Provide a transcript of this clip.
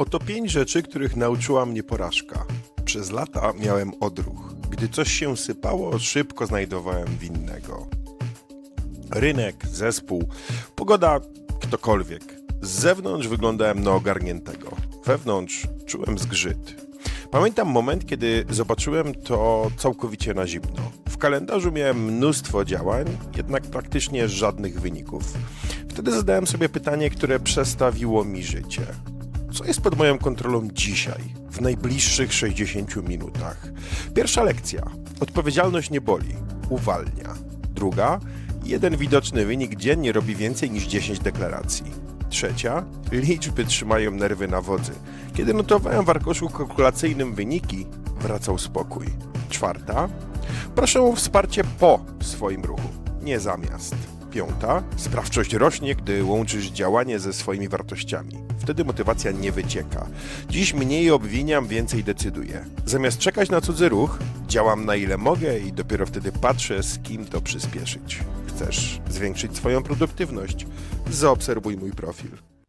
Oto pięć rzeczy, których nauczyła mnie porażka. Przez lata miałem odruch. Gdy coś się sypało, szybko znajdowałem winnego. Rynek, zespół, pogoda, ktokolwiek. Z zewnątrz wyglądałem na ogarniętego. Wewnątrz czułem zgrzyt. Pamiętam moment, kiedy zobaczyłem to całkowicie na zimno. W kalendarzu miałem mnóstwo działań, jednak praktycznie żadnych wyników. Wtedy zadałem sobie pytanie, które przestawiło mi życie. Co jest pod moją kontrolą dzisiaj, w najbliższych 60 minutach? Pierwsza lekcja. Odpowiedzialność nie boli, uwalnia. Druga. Jeden widoczny wynik dziennie robi więcej niż 10 deklaracji. Trzecia. Liczby trzymają nerwy na wodzy. Kiedy notowałem w arkuszu kalkulacyjnym wyniki, wracał spokój. Czwarta. Proszę o wsparcie po swoim ruchu, nie zamiast. Piąta. Sprawczość rośnie, gdy łączysz działanie ze swoimi wartościami. Wtedy motywacja nie wycieka. Dziś mniej obwiniam, więcej decyduję. Zamiast czekać na cudzy ruch, działam na ile mogę i dopiero wtedy patrzę, z kim to przyspieszyć. Chcesz zwiększyć swoją produktywność? Zaobserwuj mój profil.